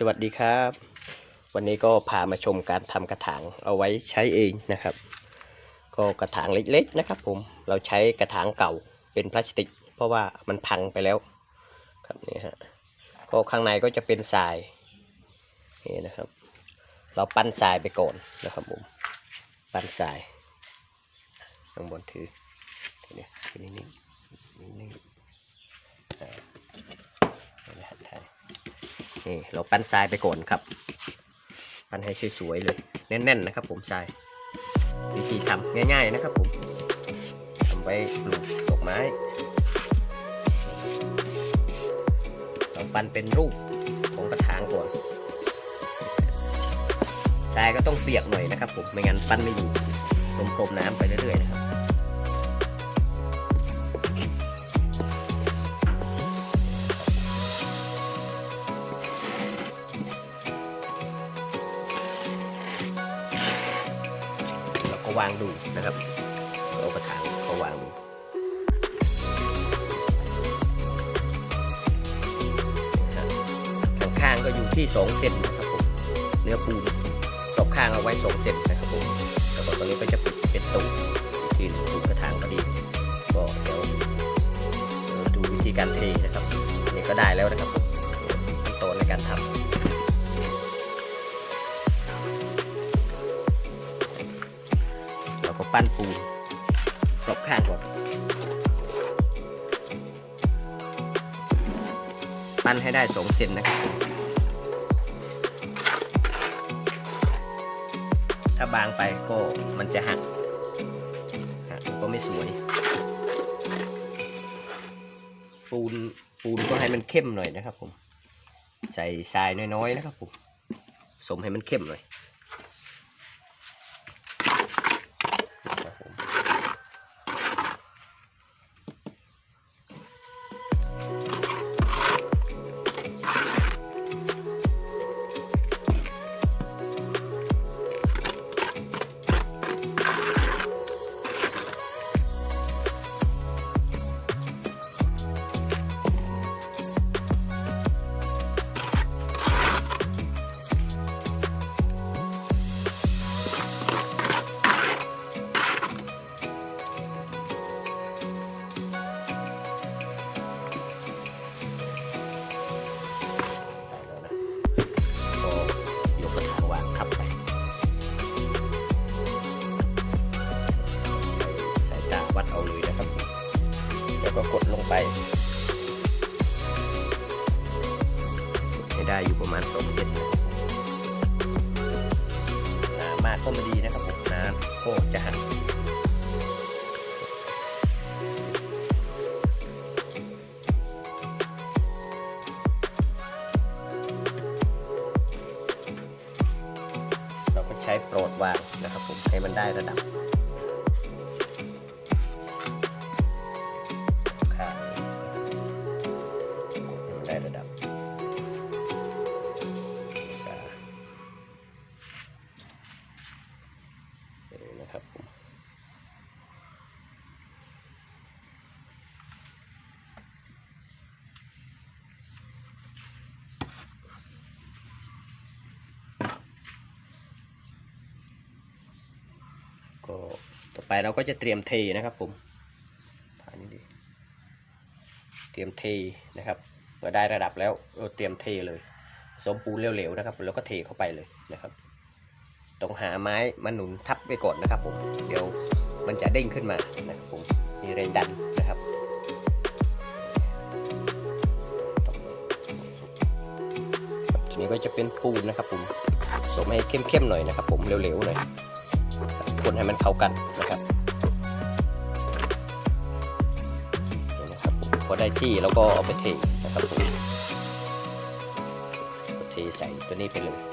สวัสดีครับ วันนี้ก็พามาชมการทำกระถางเอาไว้ใช้เองนะครับ ก็กระถางเล็กๆนะครับ ผมเราใช้กระถางเก่าเป็นพลาสติก เพราะว่ามันพังไปแล้วครับนี่ฮะก็ข้างในก็จะเป็นทรายนี่นะครับ เราปั้นทรายไปก่อนนะครับผมปั้นทรายข้างบนถือนี่นิ่งๆนิ่งๆอ่านี่นี่ นี่เราปั้นทรายไปก่อนครับ ปั้นให้สวยๆเลย แน่นๆนะครับ ผมทราย วิธีทำง่าย ๆนะครับ ผมทำไว้ปลูกดอกไม้เราปั้นเป็นรูปของกระถางก่อนทรายก็ต้องเปียกหน่อยนะครับ ผมไม่งั้นปั้นไม่อยู่พรมๆน้ำไปเรื่อยๆนะครับ เราก็วางดูนะครับเอากระถางก็วางดูข้างข้างก็อยู่ที่สองเซนนะครับผมเนื้อปูนตบข้างเอาไว้สองเซนนะครับผมแล้วก็ตรงนี้ก็จะปิดเป็นตูดอีกทีหนึงตูดกระถางพอดีก็เดี๋ยวดูวิธีการเทนะครับนี่ก็ได้แล้วนะครับผมขั้นตอนในการทำ ปั้นปูนรอบข้างก่อน ปั้นให้ได้สองเซนนะครับ ถ้าบางไปก็มันจะหักหักก็ไม่สวย ปูนปูนก็ให้มันเข้มหน่อยนะครับผม ใส่ทรายน้อยๆนะครับผมสมให้มันเข้มหน่อย ใส่ตาวัดเอาเลยนะครับ แล้วก็กดลงไปให้ได้อยู่ประมาณสองเซนหนามากก็ไม่ดีนะครับผมหนาก็จะหักเราก็ใช้โปรดวางนะครับผมให้มันได้ระดับ ต่อไปเราก็จะเตรียมเทนะครับผมฐานนี้ดีเตรียมเทนะครับเมื่อได้ระดับแล้วเราเตรียมเทเลยสมปูนเหลวๆนะครับ แล้วก็เทเข้าไปเลยนะครับต้องหาไม้มาหนุนทับไว้ก่อนนะครับผมเดี๋ยวมันจะเด้งขึ้นมานะครับผมมีแรงดันนะครับทีนี้ก็จะเป็นปูนนะครับผมสมให้เข้มๆหน่อยนะครับ ผมเหลวๆหน่อยคนให้มันเข้ากันนะ พอได้ที่แล้วก็เอาไปเทนะครับผมเทใส่ตัวนี้ไปเลย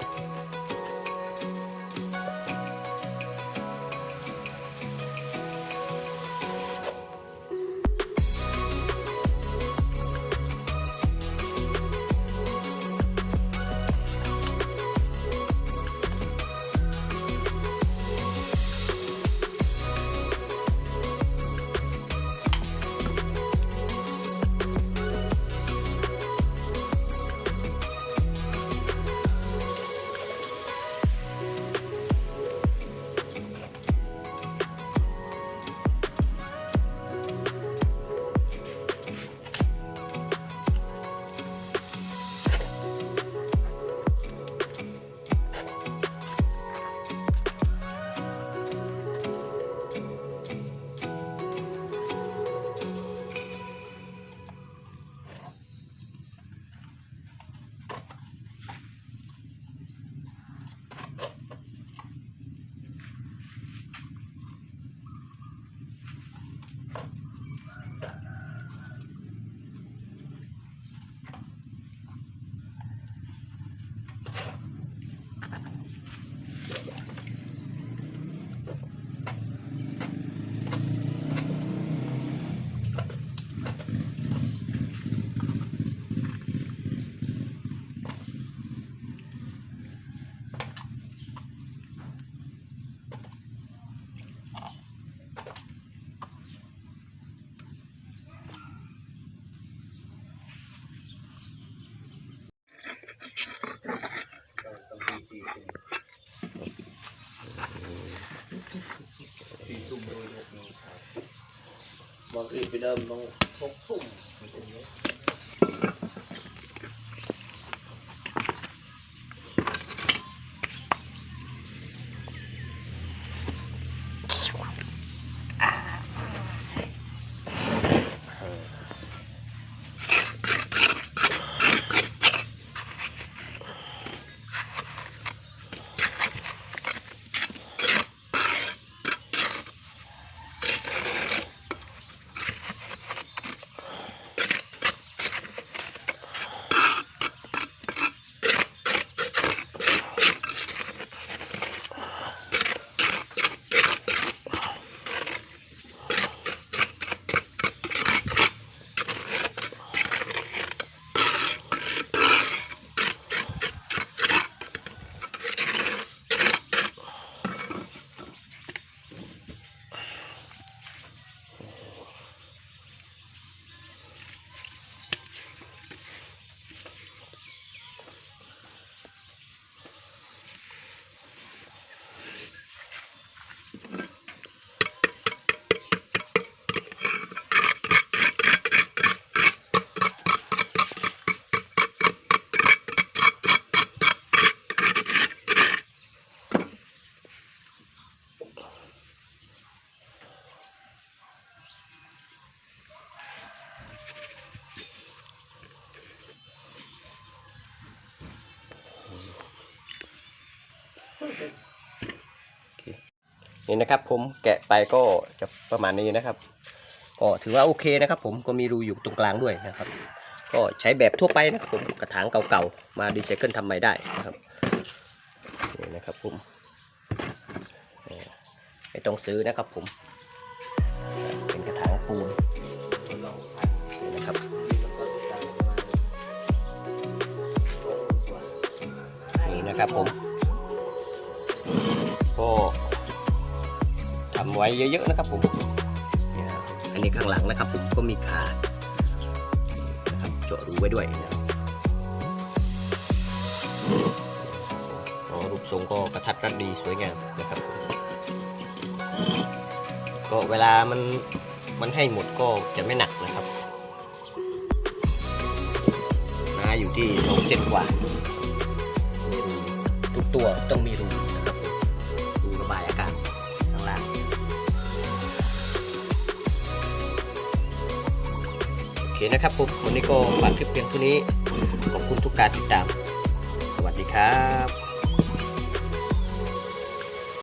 บางทีไปเดิมต้องหกทุ่ม นี่นะครับ ผมแกะไปก็จะประมาณนี้นะครับ ก็ถือว่าโอเคนะครับ ผมก็มีรูอยู่ตรงกลางด้วยนะครับ ก็ใช้แบบทั่วไปนะครับผมกระถางเก่าๆมาดีไซเคิลทำใหม่ได้นะครับนี่นะครับผมไม่ต้องซื้อนะครับผมเป็นกระถางปูนนะครับนี่นะครับผม ไว้เยอะๆนะครับผมอันนี้ข้างหลังนะครับผมก็มีขานะครับเจาะรูไว้ด้วยนะครับรูปทรงก็กระทัดรัดดีสวยงามนะครับ ก็เวลามันมันให้หมดก็จะไม่หนักนะครับนาอยู่ที่สองเซนกว่า มีรูทุกตัวต้องมีรู คนะครับผมวันนี้ก็ฝากคลิปเพียงเท่านี้ ขอบคุณทุกการติดตาม สวัสดีครับ